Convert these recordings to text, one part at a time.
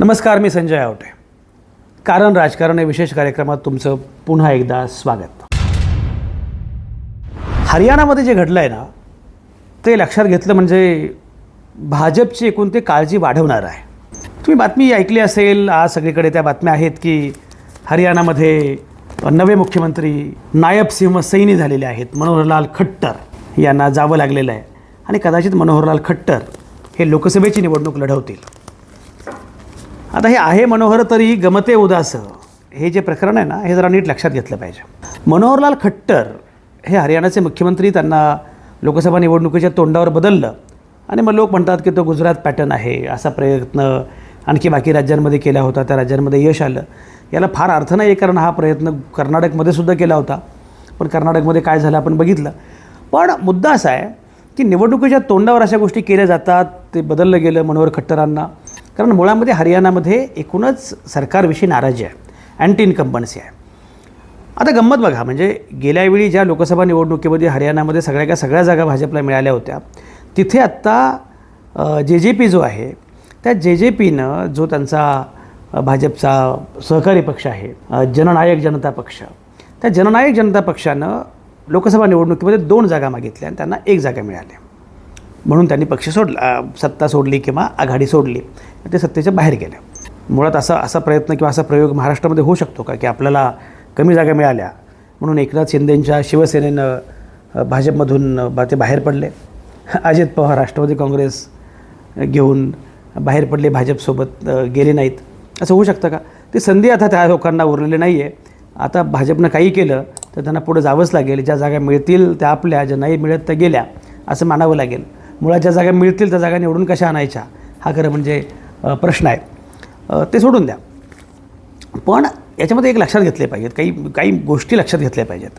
नमस्कार मी संजय आवटे. कारण राजकारण या विशेष कार्यक्रमात तुमचं पुन्हा एकदा स्वागत. हरियाणामध्ये जे घडलं आहे ना ते लक्षात घेतलं म्हणजे भाजपची एकूण ते काळजी वाढवणार आहे. तुम्ही बातमी ऐकली असेल आज सगळीकडे त्या बातम्या आहेत की हरियाणामध्ये नवे मुख्यमंत्री नायब सिंह सैनी झालेले आहेत मनोहरलाल खट्टर यांना जावं लागलेलं आहे. आणि कदाचित मनोहरलाल खट्टर हे लोकसभेची निवडणूक लढवतील. आता हे आहे मनोहर तरी गमते उदास. हे जे प्रकरण आहे ना हे जरा नीट लक्षात घेतलं पाहिजे. मनोहरलाल खट्टर हे हरियाणाचे मुख्यमंत्री त्यांना लोकसभा निवडणुकीच्या तोंडावर बदललं. आणि मग लोक म्हणतात की तो गुजरात पॅटर्न आहे असा प्रयत्न आणखी बाकी राज्यांमध्ये केला होता त्या राज्यांमध्ये यश आलं. याला फार अर्थ नाही कारण हा प्रयत्न कर्नाटकमध्ये सुद्धा केला होता. पण कर्नाटकमध्ये काय झालं आपण बघितलं. पण मुद्दा असा आहे की निवडणुकीच्या तोंडावर अशा गोष्टी केल्या जातात ते बदललं गेलं मनोहर खट्टरांना. कारण मुळामध्ये हरियाणामध्ये एकूणच सरकारविषयी नाराजी आहे. अँटी इन्कम्बन्सी आहे. आता गंमत बघा म्हणजे गेल्यावेळी ज्या लोकसभा निवडणुकीमध्ये हरियाणामध्ये सगळ्या काय सगळ्या जागा भाजपला मिळाल्या होत्या तिथे आत्ता जे जे पी जो आहे त्या जे जे पीनं जो त्यांचा भाजपचा सहकारी पक्ष आहे जननायक जनता पक्ष त्या जननायक जनता पक्षानं लोकसभा निवडणुकीमध्ये दोन जागा मागितल्या आणि त्यांना एक जागा मिळाल्या म्हणून त्यांनी पक्ष सोडला सत्ता सोडली किंवा आघाडी सोडली ते सत्तेच्या बाहेर गेले. मुळात असा असा प्रयत्न किंवा असा प्रयोग महाराष्ट्रामध्ये होऊ शकतो का की आपल्याला कमी जागा मिळाल्या म्हणून एकनाथ शिंदेंच्या शिवसेनेनं भाजपमधून बा- ते बाहेर पडले. अजित पवार राष्ट्रवादी काँग्रेस घेऊन बाहेर पडले भाजपसोबत गेले नाहीत. असं होऊ शकतं का? ती संधी आता त्या लोकांना उरलेली नाही आहे आता भाजपनं काही केलं तर त्यांना पुढे जावंच लागेल. ज्या जागा मिळतील त्या आपल्या ज्या नाही मिळत त्या गेल्या असं मानावं लागेल. मुळात ज्या जागा मिळतील त्या जागा निवडून कशा आणायच्या? हा खरं म्हणजे प्रश्न आहे. ते सोडून द्या. पण याच्यामध्ये एक लक्षात घेतले पाहिजेत. काही काही गोष्टी लक्षात घेतल्या पाहिजेत.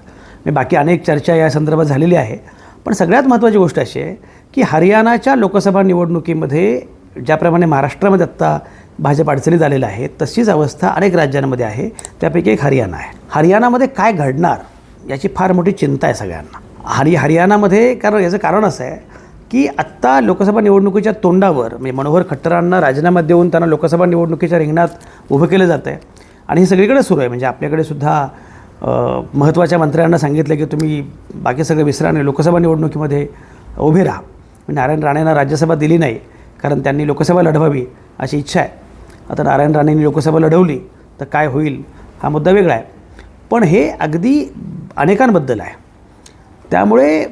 मी बाकी अनेक चर्चा या संदर्भात झालेली आहे. पण सगळ्यात महत्त्वाची गोष्ट अशी आहे की हरियाणाच्या लोकसभा निवडणुकीमध्ये ज्याप्रमाणे महाराष्ट्रामध्ये आत्ता भाजप अडचणीत आलेलं आहे तशीच अवस्था अनेक राज्यांमध्ये आहे. त्यापैकी एक हरियाणा आहे. हरियाणामध्ये काय घडणार याची फार मोठी चिंता आहे सगळ्यांना. हरि हरियाणामध्ये कारण याचं कारण असं आहे की आत्ता लोकसभा निवडणुकीच्या तोंडावर म्हणजे मनोहर खट्टरांना राजीनामा देऊन त्यांना लोकसभा निवडणुकीच्या रिंगणात उभं केलं जातं आहे. आणि हे सगळीकडे सुरू आहे. म्हणजे आपल्याकडे सुद्धा महत्त्वाच्या मंत्र्यांना सांगितलं की तुम्ही बाकी सगळं विसरा आणि लोकसभा निवडणुकीमध्ये उभे राहा. म्हणजे नारायण राणेंना राज्यसभा दिली नाही कारण त्यांनी लोकसभा लढवावी अशी इच्छा आहे. आता नारायण राणेंनी लोकसभा लढवली तर काय होईल हा मुद्दा वेगळा आहे. पण हे अगदी अनेकांबद्दल आहे. त्यामुळे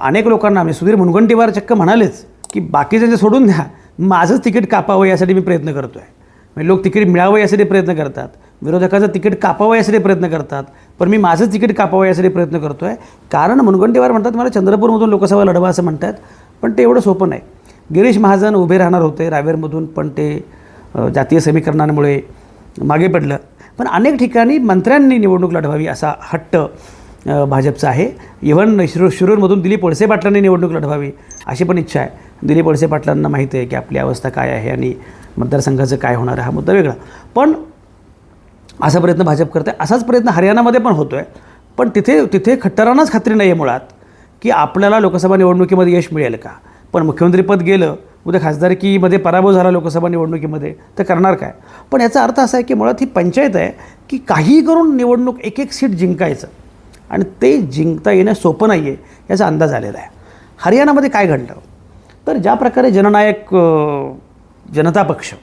अनेक लोकांना मी सुधीर मुनगंटीवार चक्क म्हणालेच की बाकीच्यांचे सोडून द्या. माझंच तिकीट कापावं यासाठी मी प्रयत्न करतो आहे म्हणजे लोक तिकीट मिळावं यासाठी प्रयत्न करतात. विरोधकाचं तिकीट कापावं यासाठी प्रयत्न करतात. पण मी माझं तिकीट कापावं यासाठी प्रयत्न करतो आहे कारण मुनगंटीवार म्हणतात मला चंद्रपूरमधून लोकसभा लढवा असं म्हणतात. पण ते एवढं सोपं नाही. गिरीश महाजन उभे राहणार होते रावेरमधून पण ते जातीय समीकरणांमुळे मागे पडलं. पण अनेक ठिकाणी मंत्र्यांनी निवडणूक लढवावी असा हट्ट भाजपचं आहे. इव्हन शिरो शिरूरमधून दिलीप वळसे पाटलांनी निवडणूक लढवावी अशी पण इच्छा आहे. दिलीप वळसे पाटलांना माहिती आहे की आपली अवस्था काय आहे आणि मतदारसंघाचं काय होणार हा मुद्दा वेगळा. पण असा प्रयत्न भाजप करते असाच प्रयत्न हरियाणामध्ये पण होतो आहे पण तिथे तिथे खट्टरांनाच खात्री नाही आहे मुळात की आपल्याला लोकसभा निवडणुकीमध्ये यश मिळेल का? पण मुख्यमंत्रीपद गेलं उद्या खासदारकीमध्ये पराभव झाला लोकसभा निवडणुकीमध्ये तर करणार काय? पण याचा अर्थ असा आहे की मुळात ही पंचायत आहे की काही करून निवडणूक एक एक सीट जिंकायचं. आणि ते जिंकता येणं सोपं नाही आहे याचा अंदाज आलेला आहे. हरियाणामध्ये काय घडलं? तर ज्या प्रकारे जननायक जनता पक्ष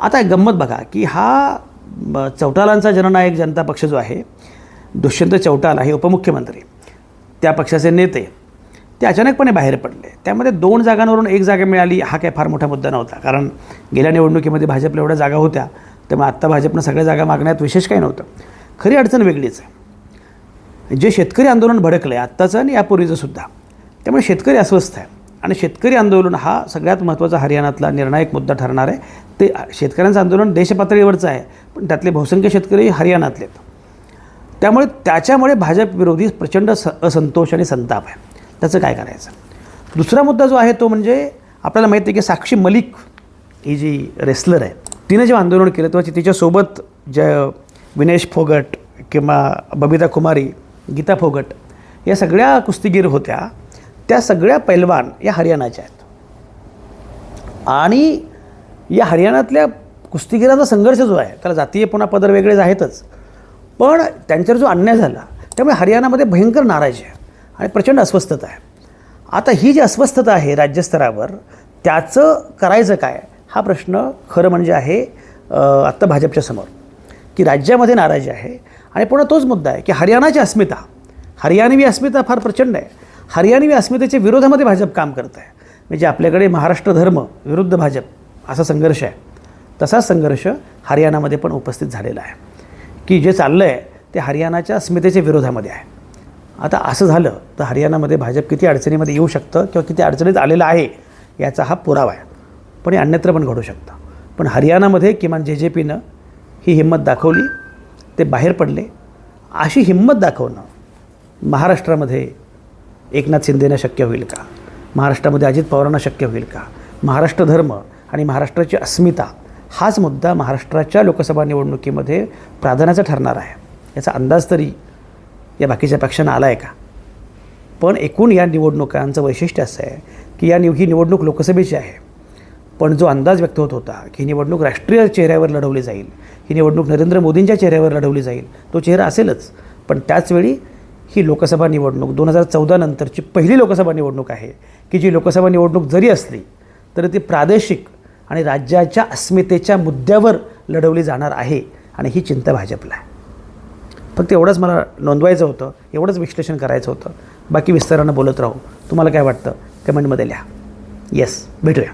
आता एक गंमत बघा की हा ब- चौटालांचा जननायक जनता पक्ष जो आहे दुष्यंत चौटाला हे उपमुख्यमंत्री त्या पक्षाचे नेते ते अचानकपणे बाहेर पडले. त्यामध्ये दोन जागांवरून एक जागा मिळाली हा काय फार मोठा मुद्दा नव्हता. कारण गेल्या निवडणुकीमध्ये भाजपला एवढ्या जागा होत्या त्यामुळे आत्ता भाजपनं सगळ्या जागा मागण्यात विशेष काही नव्हतं. खरी अडचण वेगळीच आहे. जे शेतकरी आंदोलन भडकलं आहे आत्ताचं आणि यापूर्वीचं सुद्धा. त्यामुळे शेतकरी अस्वस्थ आहे. आणि शेतकरी आंदोलन हा सगळ्यात महत्त्वाचा हरियाणातला निर्णायक मुद्दा ठरणार आहे. ते शेतकऱ्यांचं आंदोलन देशपातळीवरचं आहे पण त्यातले बहुसंख्य शेतकरी हरियाणातले आहेत. त्यामुळे त्याच्यामुळे भाजप विरोधी प्रचंड स असंतोष आणि संताप आहे. त्याचं काय करायचं? दुसरा मुद्दा जो आहे तो म्हणजे आपल्याला माहिती आहे की साक्षी मलिक ही जी रेसलर आहे तिने जेव्हा आंदोलन केलं तेव्हा तिच्यासोबत ज्या विनेश फोगट किंवा बबिता कुमारी गीता फोगट या सगळ्या कुस्तीगीर होत्या त्या सगळ्या पैलवान या हरियाणाच्या आहेत. आणि या हरियाणातल्या कुस्तीगिरांचा संघर्ष जो आहे त्याला जातीय पुन्हा पदर वेगळेच आहेतच पण त्यांच्यावर जो अन्याय झाला त्यामुळे हरियाणामध्ये भयंकर नाराजी आहे आणि प्रचंड अस्वस्थता आहे. आता ही जी अस्वस्थता आहे राज्यस्तरावर त्याचं करायचं काय हा प्रश्न खरं म्हणजे आहे आत्ता भाजपच्या समोर की राज्यामध्ये नाराजी आहे आणि पुन्हा तोच मुद्दा आहे की हरियाणाची अस्मिता हरियाणवी अस्मिता फार प्रचंड आहे. हरियाणवी अस्मितेच्या विरोधामध्ये भाजप काम करत आहे. म्हणजे आपल्याकडे महाराष्ट्र धर्म विरुद्ध भाजप असा संघर्ष आहे. तसाच संघर्ष हरियाणामध्ये पण उपस्थित झालेला आहे. की जे चाललं आहे ते हरियाणाच्या अस्मितेच्या विरोधामध्ये आहे. आता असं झालं तर हरियाणामध्ये भाजप किती अडचणीमध्ये येऊ शकतं किंवा किती अडचणीत आलेलं आहे याचा हा पुरावा आहे. पण हे अन्यत्र पण घडू शकतं. पण हरियाणामध्ये किमान जे जे पीनं ही हिंमत दाखवली ते बाहेर पडले. अशी हिंमत दाखवणं महाराष्ट्रामध्ये एकनाथ शिंदेनं शक्य होईल का? महाराष्ट्रामध्ये अजित पवारांना शक्य होईल का? महाराष्ट्र धर्म आणि महाराष्ट्राची अस्मिता हाच मुद्दा महाराष्ट्राच्या लोकसभा निवडणुकीमध्ये प्राधान्याचा ठरणार आहे. याचा अंदाज तरी या बाकीच्या पक्षांना आला आहे का? पण एकूण या निवडणुकांचं वैशिष्ट्य असं आहे की या निव ही निवडणूक लोकसभेची आहे. पण जो अंदाज व्यक्त होत होता की ही निवडणूक राष्ट्रीय चेहऱ्यावर लढवली जाईल ही निवडणूक नरेंद्र मोदींच्या चेहऱ्यावर लढवली जाईल तो चेहरा असेलच. पण त्याचवेळी ही लोकसभा निवडणूक दोन हजार चौदा नंतरची पहिली लोकसभा निवडणूक आहे की जी लोकसभा निवडणूक जरी असली तरी ती प्रादेशिक आणि राज्याच्या अस्मितेच्या मुद्द्यावर लढवली जाणार आहे आणि ही चिंता भाजपला आहे. फक्त एवढंच मला नोंदवायचं होतं एवढंच विश्लेषण करायचं होतं. बाकी विस्तारानं बोलत राहू. तुम्हाला काय वाटतं? कमेंटमध्ये लिहा. येस भेटूया.